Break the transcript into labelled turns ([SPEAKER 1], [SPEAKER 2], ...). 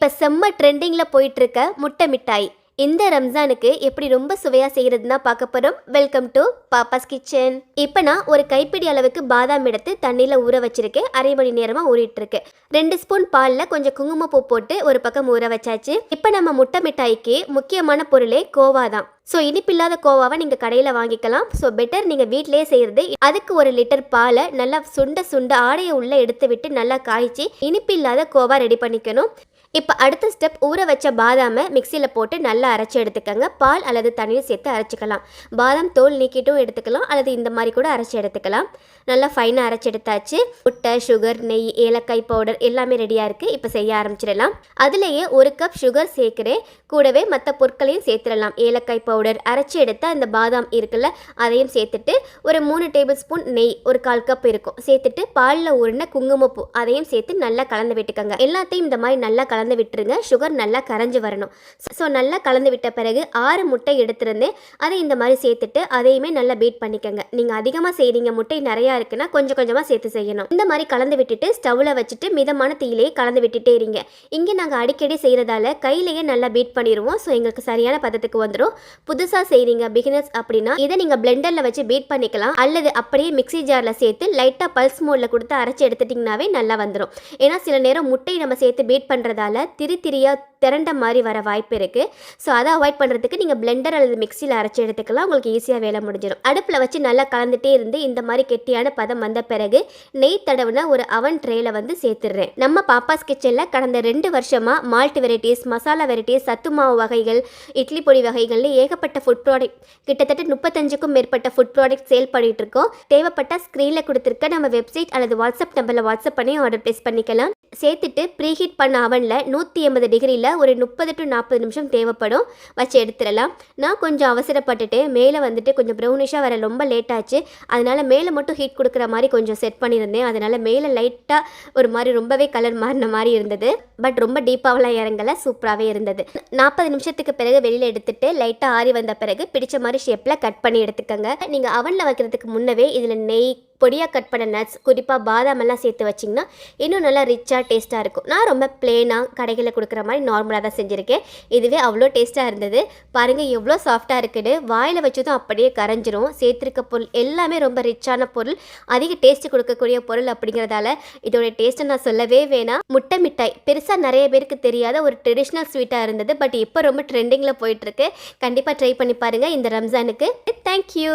[SPEAKER 1] இப்போ செம்ம ட்ரெண்டிங்கில் போயிட்டுருக்க முட்டை மிட்டாய். இந்த ரம்ஜானுக்கு எப்படி ரொம்ப சுவையாக செய்கிறதுனா பார்க்க போகிறோம் வெல்கம் டு பாப்பாஸ் கிச்சன் இப்போ நான் ஒரு கைப்பிடி அளவுக்கு பாதாம் எடுத்து தண்ணியில் ஊற வச்சிருக்கேன். அரை மணி நேரமாக ஊறிட்டு இருக்கு ரெண்டு ஸ்பூன் பாலில் கொஞ்சம் குங்குமப்பூ போட்டு ஒரு பக்கம் ஊற வச்சாச்சு. இப்போ நம்ம முட்டை மிட்டாய்க்கு முக்கியமான பொருளே கோவா தான். ஸோ இனிப்பில்லாத கோவாவை நீங்கள் கடையில் வாங்கிக்கலாம். ஸோ பெட்டர் நீங்கள் வீட்டிலேயே செய்கிறது அதுக்கு ஒரு லிட்டர் பாலை நல்லா சுண்ட சுண்ட ஆடையை உள்ளே எடுத்து விட்டு நல்லா காய்ச்சி இனிப்பில்லாத கோவா ரெடி பண்ணிக்கணும். இப்போ அடுத்த ஸ்டெப் ஊற வச்ச பாதாமை மிக்சியில் போட்டு நல்லா அரைச்சி எடுத்துக்கோங்க. பால் அல்லது தண்ணீர் சேர்த்து அரைச்சிக்கலாம். பாதாம் தோல் நீக்கிட்டும் எடுத்துக்கலாம். அல்லது இந்த மாதிரி கூட அரைச்சி எடுத்துக்கலாம். நல்லா ஃபைனாக அரைச்சி எடுத்தாச்சு. முட்டை சுகர் நெய் ஏலக்காய் பவுடர் எல்லாமே ரெடியாக இருக்குது இப்போ செய்ய ஆரம்பிச்சிடலாம். அதுலேயே ஒரு கப் சுகர் சேர்க்குறேன். கூடவே மற்ற பொருட்களையும் சேர்த்துடலாம். ஏலக்காய் பவுடர் அரைச்சி எடுத்த அந்த பாதாம் இருக்குல்ல அதையும் சேர்த்துட்டு ஒரு மூணு டேபிள் ஸ்பூன் நெய் ஒரு கால் கப் இருக்கும். சேர்த்துட்டு பாலில் ஊறின குங்குமப்பூ அதையும் சேர்த்து நல்லா கலந்து விட்டுக்கோங்க. எல்லாத்தையும் இந்த மாதிரி நல்லா கலந்து கலந்து விட்டுருங்க. சுகர் நல்லா கரைஞ்சி வரணும். ஸோ நல்லா கலந்து விட்ட பிறகு ஆறு முட்டை எடுத்துருந்தேன் அதை இந்த மாதிரி சேர்த்துட்டு அதையுமே நல்லா பீட் பண்ணிக்கோங்க. நீங்கள் அதிகமாக செய்கிறீங்க முட்டை நிறையா இருக்குன்னா கொஞ்சம் கொஞ்சமாக சேர்த்து செய்யணும். இந்த மாதிரி கலந்து விட்டுட்டு ஸ்டவ்வில் வச்சுட்டு மிதமான தீயிலேயே கலந்து விட்டுட்டே இருங்க. இங்கே நாங்கள் அடிக்கடி செய்கிறதால கையிலேயே நல்லா பீட் பண்ணிடுவோம் ஸோ எங்களுக்கு சரியான பதத்துக்கு வந்துடும் புதுசாக செய்கிறீங்க பிகினர்ஸ் அப்படின்னா இதை நீங்கள் பிளெண்டரில் வச்சு பீட் பண்ணிக்கலாம். அல்லது அப்படியே மிக்ஸி ஜாரில் சேர்த்து லைட்டாக பல்ஸ் மோடில் கொடுத்து அரைச்சி எடுத்துட்டிங்கனாவே நல்லா வந்துடும் ஏன்னா சில நேரம் முட்டை நம்ம சேர்த்து பீட் பண்ணுறதால திரி திரியாக திரண்ட மாதிரி வர வாய்ப்பு இருக்குது ஸோ அதை அவாய்ட் பண்ணுறதுக்கு நீங்கள் பிளெண்டர் அல்லது மிக்சியில் அரைச்சி எடுத்துக்கலாம். உங்களுக்கு ஈஸியாக வேலை முடிஞ்சிடும். அடுப்பில் வச்சு நல்லா கலந்துட்டே இருந்து இந்த மாதிரி கெட்டியான பதம் வந்த பிறகு நெய் தடவுன ஒரு அவன் ட்ரேயில் வந்து சேர்த்துடுறேன். நம்ம பாப்பாஸ் கிச்சனில் கடந்த ரெண்டு வருஷமாக மால்ட் வெரைட்டிஸ் மசாலா வெரைட்டிஸ் சத்து மாவு வகைகள் இட்லி பொடி வகைகள்னு ஏகப்பட்ட ஃபுட் ப்ராடக்ட் கிட்டத்தட்ட முப்பத்தஞ்சுக்கும் மேற்பட்ட ஃபுட் ப்ராடக்ட் சேல் பண்ணிகிட்டு இருக்கோம். தேவைப்பட்ட ஸ்க்ரீனில் கொடுத்துருக்க நம்ம வெப்சைட் அல்லது வாட்ஸ்அப் நம்பரில் வாட்ஸ்அப் பண்ணி ஆர்டர் ப்ளேஸ் பண்ணிக்கலாம். சேர்த்துட்டு ப்ரீஹீட் பண்ண அவனில் நூற்றி எண்பது டிகிரியில் ஒரு முப்பது டு நாற்பது நிமிஷம் தேவைப்படும். வச்சு எடுத்துடலாம். நான் கொஞ்சம் அவசரப்பட்டுட்டு மேலே வந்துட்டு கொஞ்சம் ப்ரௌனிஷாக வர ரொம்ப லேட் ஆச்சு. அதனால் மேலே மட்டும் ஹீட் கொடுக்குற மாதிரி கொஞ்சம் செட் பண்ணியிருந்தேன். அதனால் மேலே லைட்டாக ஒரு மாதிரி ரொம்பவே கலர் மாறின மாதிரி இருந்தது. பட் ரொம்ப டீப்பாவெலாம் இறங்கலை. சூப்பராகவே இருந்தது. நாற்பது நிமிஷத்துக்கு பிறகு வெளியில் எடுத்துட்டு லைட்டாக ஆறி வந்த பிறகு பிடிச்ச மாதிரி ஷேப்பில் கட் பண்ணி எடுத்துக்கோங்க. நீங்கள் அவனில் வைக்கிறதுக்கு முன்னவே இதில் நெய் பொடியாக கட் பண்ண நட்ஸ் குறிப்பாக பாதாம் எல்லாம் சேர்த்து வச்சிங்கன்னா இன்னும் நல்லா ரிச்சாக டேஸ்ட்டாக இருக்கும். நான் ரொம்ப பிளேனாக கடைகளில் கொடுக்குற மாதிரி நார்மலாக தான் செஞ்சுருக்கேன். இதுவே அவ்வளோ டேஸ்ட்டாக இருந்தது. பாருங்கள் எவ்வளோ சாஃப்டாக இருக்குன்னு வாயில் வச்சதும் அப்படியே கரைஞ்சிரும். சேர்த்துருக்க பொருள் எல்லாமே ரொம்ப ரிச்சான பொருள். அதிக டேஸ்ட் கொடுக்கக்கூடிய பொருள் அப்படிங்கிறதால இதோட டேஸ்ட்டை நான் சொல்லவே வேணாம். முட்டை மிட்டாய் பெருசாக நிறைய பேருக்கு தெரியாத ஒரு ட்ரெடிஷ்னல் ஸ்வீட்டாக இருந்தது. பட் இப்போ ரொம்ப ட்ரெண்டிங்கில் போயிட்டுருக்கு கண்டிப்பாக ட்ரை பண்ணி பாருங்கள் இந்த ரம்ஜானுக்கு. தேங்க்யூ